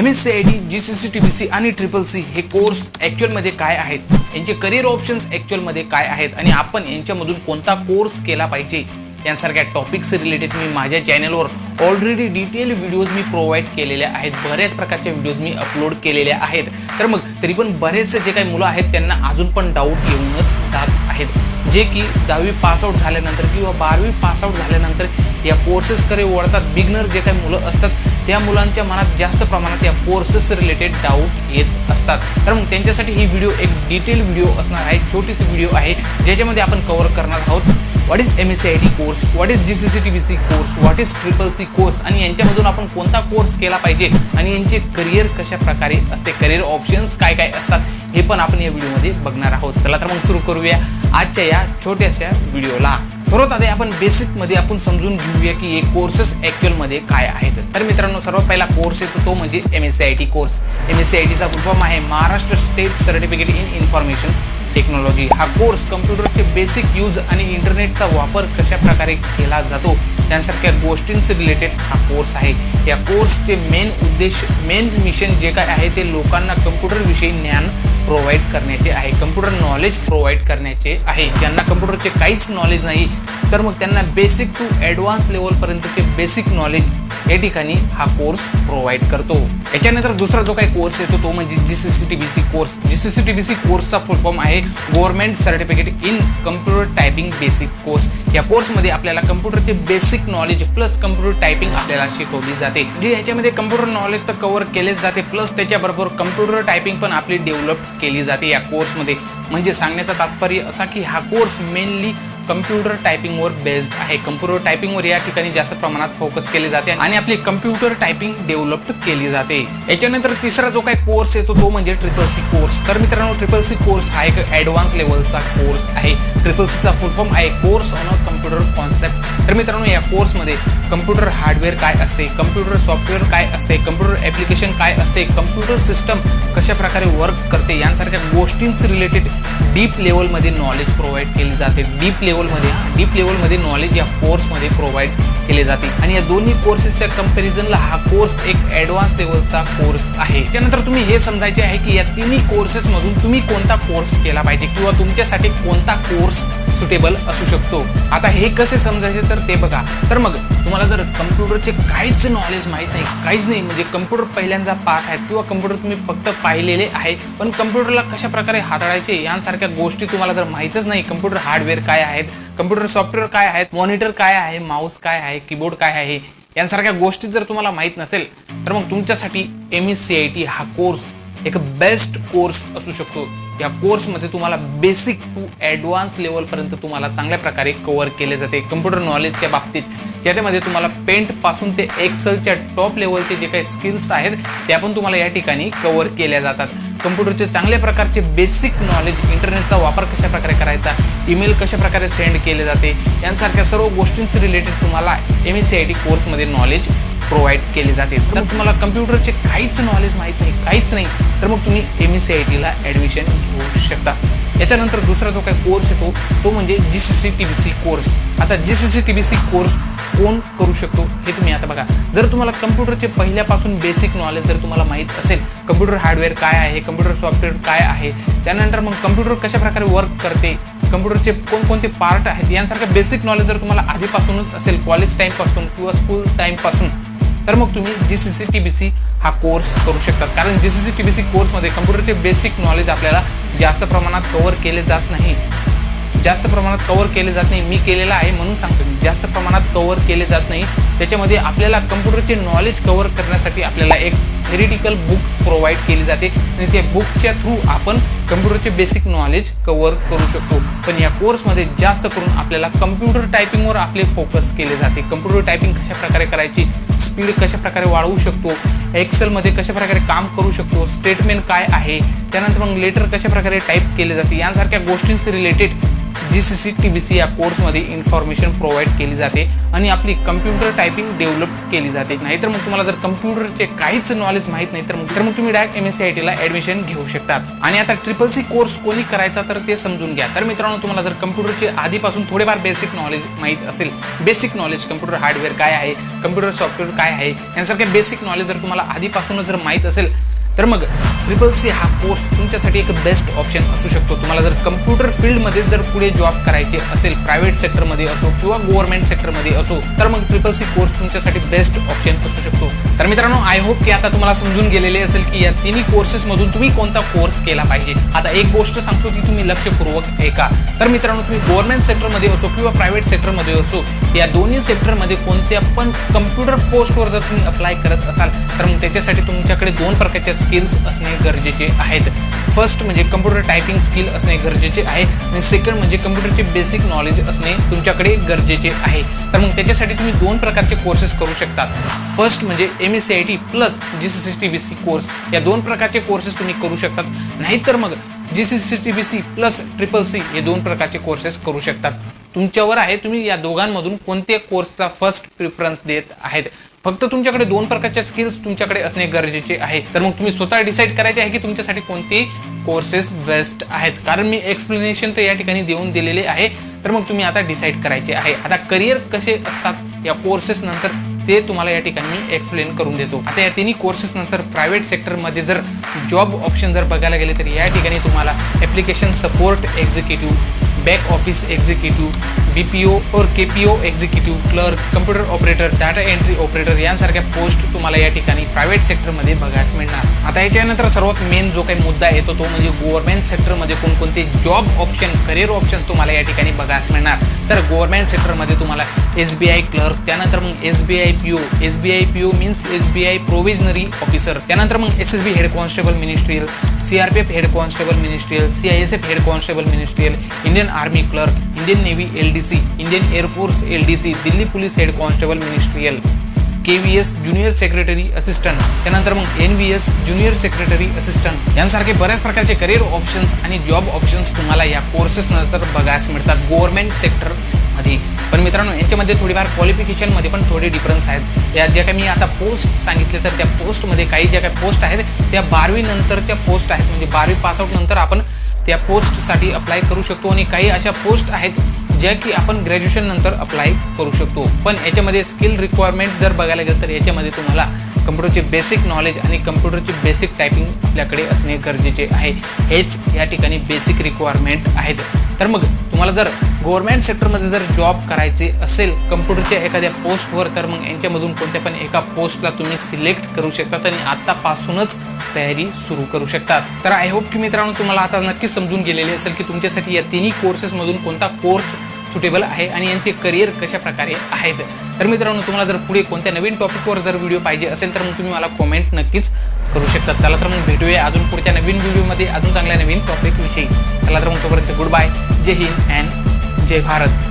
M S C I T G C C T B C आणि triple C हे course ॲक्च्युअलमध्ये काय आहेत? यांचे करिअर ऑप्शन्स ॲक्च्युअलमध्ये काय आहेत? आणि आपण यांच्यामधून कोणता कोर्स केला पाहिजे? यांसारख्या टॉपिक्स रिलेटेड मी माझ्या चॅनलवर ऑलरेडी डिटेल व्हिडिओज मी प्रोव्हाइड केलेल्या आहेत. बऱ्याच प्रकारच्या व्हिडिओज मी अपलोड केलेल्या आहेत. तर मग तरी पण बरेचसे जे काही मुलं आहेत त्यांना अजून पण डाऊट येऊनच जात आहेत. जे की दहावी पासआउट झाल्यानंतर किंवा बारावी पासआउट झाल्यानंतर या कोर्सेसकडे वळतात. बिगनर जे काही मुलं असतात त्या मुलांच्या मनात जास्त प्रमाणात या कोर्सेस रिलेटेड डाऊट येत असतात. तर मग त्यांच्यासाठी ही व्हिडिओ एक डिटेल व्हिडिओ असणार आहे छोटीशी व्हिडिओ आहे ज्याच्यामध्ये आपण कव्हर करणार आहोत. What is M S C I T course what is G C C T B C course what is triple C course आणि यांच्यामधून आपण कोणता कोर्स केला पाहिजे? आणि यांचे करिअर कशा प्रकारे असते? करिअर ऑप्शन्स काय काय असतात? हे पण आपण या व्हिडिओमध्ये बघणार आहोत. चला तर मग सुरू करूया आजच्या या छोट्याशा व्हिडिओला. सर्वात आधी आपण बेसिकमध्ये आपण समजून घेऊया की हे कोर्सेस ॲक्च्युअलमध्ये काय आहेत. तर मित्रांनो सर्वात पहिला कोर्स येतो तो म्हणजे M S C I T course M S C I टीचा फुलफॉर्म आहे Maharashtra state certificate in information technology हा कोर्स कम्प्युटरचे बेसिक यूज आणि इंटरनेटचा वापर कशा प्रकारे केला जातो? यांसारख्या गोष्टींचे रिलेटेड हा कोर्स आहे. या कोर्सचे मेन उद्देश मेन मिशन जे काय आहे ते लोकांना कम्प्युटरविषयी ज्ञान प्रोव्हाइड करण्याचे आहे. कम्प्युटर नॉलेज प्रोव्हाइड करण्याचे आहे. ज्यांना कम्प्युटरचे काहीच नॉलेज नाही तर मग त्यांना बेसिक टू ॲडव्हान्स लेवलपर्यंतचे बेसिक नॉलेज या ठिकाणी हा कोर्स प्रोव्हाइड करतो. याच्यानंतर दुसरा जो काही कोर्स येतो तो म्हणजे G C C T B C course G C C T B C कोर्सचा फुल फॉर्म आहे government certificate in computer typing basic course या कोर्समध्ये आपल्याला कम्प्युटरचे basic knowledge plus computer typing आपल्याला शिकवली जाते. जे याच्यामध्ये कम्प्युटर नॉलेज तर कव्हर केलेच जाते प्लस त्याच्याबरोबर कम्प्युटर टायपिंग पण आपली डेव्हलप केली जाते या कोर्समध्ये म्हणजे सांगण्याचा तात्पर्य असा की हा कोर्स मेनली कम्प्युटर टायपिंगवर बेस्ड आहे. कम्प्युटर टायपिंगवर या ठिकाणी जास्त प्रमाणात फोकस केले जाते आणि आपली कम्प्युटर टायपिंग डेव्हलप केली जाते. याच्यानंतर तिसरा जो काही कोर्स येतो तो म्हणजे ट्रिपल सी कोर्स तर मित्रांनो ट्रिपल सी कोर्स हा एक ॲडव्हान्स लेवलचा कोर्स आहे. ट्रिपल सीचा फुल फॉर्म आहे course on a computer concept तर मित्रांनो या कोर्समध्ये कम्प्युटर हार्डवेअर काय असते कम्प्युटर सॉफ्टवेअर काय असते कम्प्युटर ॲप्लिकेशन काय असते कम्प्युटर सिस्टम कशा प्रकारे वर्क करते यांसारख्या गोष्टींस रिलेटेड डीप लेवलमध्ये नॉलेज प्रोव्हाइड केली जाते. डीप लेवलमध्ये डीप लेवलमध्ये नॉलेज या कोर्समध्ये प्रोव्हाइड केले जाते. आणि या दोन्ही कोर्सेसच्या कम्पॅरिझनला हा कोर्स एक ॲडव्हान्स लेवलचा कोर्स आहे. त्यानंतर तुम्ही हे समजायचे आहे की या तिन्ही कोर्सेसमधून तुम्ही कोणता कोर्स केला पाहिजे किंवा तुमच्यासाठी कोणता कोर्स सुटेबल असू शकतो. आता हे कसे समजायचे तर ते बघा. तर मग तुम्हाला जर कम्प्युटरचे काहीच नॉलेज माहीत नाही काहीच नाही म्हणजे कम्प्युटर पहिल्यांदा पाठ आहेत किंवा कम्प्युटर तुम्ही फक्त पाहिलेले आहे पण कम्प्युटरला कशा प्रकारे हाताळायचे यांसारख्या गोष्टी तुम्हाला जर माहीतच नाही कम्प्युटर हार्डवेअर काय आहेत कम्प्युटर सॉफ्टवेअर काय आहेत मॉनिटर काय आहे माऊस काय आहे कीबोर्ड काय आहे यांसारख्या गोष्टी जर तुम्हाला माहीत नसेल तर मग तुमच्यासाठी M S C I T हा कोर्स एक बेस्ट कोर्स असू शकतो. या कोर्समध्ये तुम्हाला बेसिक टू ॲडव्हान्स लेवलपर्यंत तुम्हाला चांगल्या प्रकारे कवर केले जाते. कम्प्युटर नॉलेजच्या बाबतीत. ज्याच्यामध्ये तुम्हाला पेंटपासून ते एक्सेलच्या टॉप लेवलचे जे काही स्किल्स आहेत त्या पण तुम्हाला या ठिकाणी कवर केल्या जातात. कम्प्युटरचे चांगल्या प्रकारचे बेसिक नॉलेज इंटरनेटचा वापर कशा प्रकारे करायचा ईमेल कशा प्रकारे सेंड केले जाते यांसारख्या सर्व गोष्टींशी रिलेटेड तुम्हाला M S C I T कोर्समध्ये नॉलेज प्रोव्हाइड केले जाते. तर तुम्हाला कम्प्युटरचे काहीच नॉलेज माहीत नाही काहीच नाही. तर मग तुम्ही एम एस सी आय टीला ॲडमिशन घेऊ शकता. याच्यानंतर दुसरा जो काही कोर्स येतो तो म्हणजे G C C T B C course आता G C C T B C course कोण करू शकतो हे तुम्ही आता बघा. जर तुम्हाला कम्प्युटरचे पहिल्यापासून बेसिक नॉलेज जर तुम्हाला माहीत असेल कम्प्युटर हार्डवेअर काय आहे कम्प्युटर सॉफ्टवेअर काय आहे त्यानंतर मग कम्प्युटर कशा प्रकारे वर्क करते कम्प्युटरचे कोणकोणते पार्ट आहेत यांसारखं बेसिक नॉलेज जर तुम्हाला आधीपासूनच असेल कॉलेज टाईमपासून किंवा स्कूल टाईमपासून तर मग तुम्ही G C C T B C हा कोर्स करू शकतात. कारण G C C T B C कोर्समध्ये कम्प्युटरचे बेसिक नॉलेज आपल्याला जास्त प्रमाणात कवर केले जात नाही. जास्त प्रमाणात कवर केले जात नाही. मी केलेलं आहे म्हणून सांगतो मी. जास्त प्रमाणात कवर केले जात नाही. त्याच्यामध्ये आपल्याला कम्प्युटरचे नॉलेज कवर करण्यासाठी आपल्याला एक थेरिटिकल बुक प्रोव्हाइड केली जाते. आणि त्या बुकच्या थ्रू आपण कम्प्युटरचे बेसिक नॉलेज कवर करू शकतो. पण या कोर्समध्ये जास्त करून आपल्याला कम्प्युटर टायपिंगवर आपले फोकस केले जाते. कम्प्युटर टायपिंग कशा प्रकारे करायची? स्पीड कशा प्रकारे वाढवू शकतो? एक्सेलमध्ये कशा प्रकारे काम करू शकतो? स्टेटमेंट काय आहे? त्यानंतर मग लेटर कशा प्रकारे टाईप केले जाते? यांसारख्या गोष्टींचे related G C C T B C या कोर्समध्ये इन्फॉर्मेशन प्रोव्हाइड केली जाते आणि आपली कम्प्युटर टायपिंग डेव्हलप केली जाते. नाहीतर मग तुम्हाला जर कम्प्युटरचे काहीच नॉलेज माहीत नाही तर मग तर मग तुम्ही direct M S C I टीला ॲडमिशन घेऊ शकतात. आणि आता ट्रिपल सी कोर्स कोणी करायचा तर ते समजून घ्या. तर मित्रांनो तुम्हाला जर कम्प्युटरचे आधीपासून थोडेफार बेसिक नॉलेज माहीत असेल बेसिक नॉलेज कम्प्युटर हार्डवेअर काय आहे कम्प्युटर सॉफ्टवेअर काय आहे यांसारखे बेसिक नॉलेज जर तुम्हाला आधीपासूनच जर माहीत असेल तर मग ट्रिपल सी हा कोर्स तुमच्यासाठी एक बेस्ट ऑप्शन असू शकतो. तुम्हाला जर कम्प्युटर फील्डमध्ये जर पुढे जॉब करायचे असेल प्रायव्हेट सेक्टरमध्ये असो किंवा गव्हर्नमेंट सेक्टरमध्ये असो तर मग ट्रिपल सी कोर्स तुमच्यासाठी बेस्ट ऑप्शन असू शकतो. तर मित्रांनो आय होप की आता तुम्हाला समजून गेलेले असेल की या तिन्ही कोर्सेसमधून तुम्ही कोणता कोर्स केला पाहिजे. आता एक गोष्ट सांगतो की तुम्ही लक्षपूर्वक ऐका. तर मित्रांनो तुम्ही गव्हर्नमेंट सेक्टरमध्ये असो किंवा प्रायव्हेट सेक्टरमध्ये असो या दोन्ही सेक्टरमध्ये कोणत्या पण कम्प्युटर पोस्टवर जर तुम्ही अप्लाय करत असाल तर मग त्याच्यासाठी तुमच्याकडे दोन प्रकारच्या स्किल्स असणे गरजेचे आहेत. फर्स्ट म्हणजे कम्प्युटर टायपिंग स्किल असणे गरजेचे आहे. आणि सेकंड म्हणजे कम्प्युटरचे बेसिक नॉलेज असणे तुमच्याकडे गरजेचे आहे. तर मग त्याच्यासाठी तुम्ही दोन प्रकारचे कोर्सेस करू शकतात फर्स्ट म्हणजे M S C I T plus G C C T B C course या दोन प्रकारचे कोर्सेस तुम्ही करू शकतात. नाहीतर मग G C C T B C plus triple C हे दोन प्रकारचे कोर्सेस करू शकतात. तुमच्यावर आहे. तुम्ही या दोघांमधून कोणत्या कोर्सला फर्स्ट प्रिफरन्स देत आहेत? फक्त तुमच्याकडे दोन प्रकारच्या स्किल्स तुमच्याकडे असणे गरजेचे आहे. तर मग तुम्ही स्वतः डिसाईड करायचे आहे की तुमच्यासाठी कोणते कोर्सेस बेस्ट आहेत. कारण मी एक्सप्लेनेशन तर या ठिकाणी देऊन दिलेले आहे. तर मग तुम्ही आता डिसाईड करायचे आहे. आता करिअर कसे असतात या कोर्सेस नंतर ते तुम्हाला या ठिकाणी मी एक्सप्लेन करून देतो. आता या तिन्ही कोर्सेस नंतर प्रायव्हेट सेक्टरमध्ये जर जॉब ऑप्शन जर बघायला गेले तर या ठिकाणी तुम्हाला application support executive back office executive B P O और K P O executive clerk computer operator data entry operator यांसारख्या पोस्ट तुम्हाला या ठिकाणी प्रायव्हेट सेक्टरमध्ये बघायला मिळणार. आता याच्यानंतर सर्वात मेन जो काही मुद्दा येतो तो म्हणजे गव्हर्नमेंट सेक्टरमध्ये कोणकोणते जॉब ऑप्शन करिअर ऑप्शन तुम्हाला या ठिकाणी बघायला मिळणार. तर गव्हर्नमेंट सेक्टरमध्ये तुम्हाला एस बी आय क्लर्क त्यानंतर मग S B I P O S B I P O means S B I probationary officer त्यानंतर मग S S B head constable ministerial C R P F head constable ministerial C I S F head constable ministerial Indian army clerk Indian navy L D C Indian air force L D C Delhi police head constable ministerial K V S junior secretary assistant त्यानंतर मग N V S junior secretary assistant. यांसारखे बऱ्याच प्रकारचे career options आणि job options तुम्हाला या courses नंतर बघायला मिळतात. गव्हर्नमेंट सेक्टरमध्ये पण मित्रांनो यांच्यामध्ये थोडीफार क्वालिफिकेशनमध्ये पण थोडे डिफरन्स आहेत. या ज्या काही मी आता पोस्ट सांगितले तर त्या पोस्टमध्ये काही ज्या काही पोस्ट आहेत त्या बारावी नंतरच्या पोस्ट आहेत. म्हणजे बारावी पासआउट नंतर आपण त्या पोस्टसाठी अप्लाय करू शकतो. आणि काही अशा पोस्ट आहेत ज्या की आपण ग्रॅज्युएशन नंतर अप्लाय करू शकतो. पण याच्यामध्ये स्किल रिक्वायरमेंट जर बघायला गेलं तर याच्यामध्ये तुम्हाला कम्प्युटरचे बेसिक नॉलेज आणि कम्प्युटरचे बेसिक टायपिंग आपल्याकडे असणे गरजेचे आहे. हेच या ठिकाणी बेसिक रिक्वायरमेंट आहेत. तर मग तुम्हाला जर गव्हर्नमेंट सेक्टरमध्ये जर जॉब करायचे असेल कम्प्युटरच्या एखाद्या पोस्टवर तर मग यांच्यामधून कोणत्या पण एका पोस्टला तुम्ही सिलेक्ट करू शकतात आणि आत्तापासूनच तयारी सुरू करू शकतात. तर आय होप की मित्रांनो तुम्हाला आता नक्कीच समजून गेलेले असेल की तुमच्यासाठी या तिन्ही कोर्सेसमधून कोणता कोर्स सुटेबल आहे आणि यांचे करिअर कशा प्रकारे आहेत? तर मित्रांनो तुम्हाला जर पुढे कोणत्या नवीन टॉपिकवर जर व्हिडिओ पाहिजे असेल तर मग तुम्ही मला कॉमेंट नक्कीच करू शकतात चला तर मग भेटूया अजून पुढच्या नवीन व्हिडिओमध्ये अजून चांगल्या नवीन टॉपिकविषयी त्याला चला तर मग तोपर्यंत गुड बाय जय हिंद अँड जय भारत.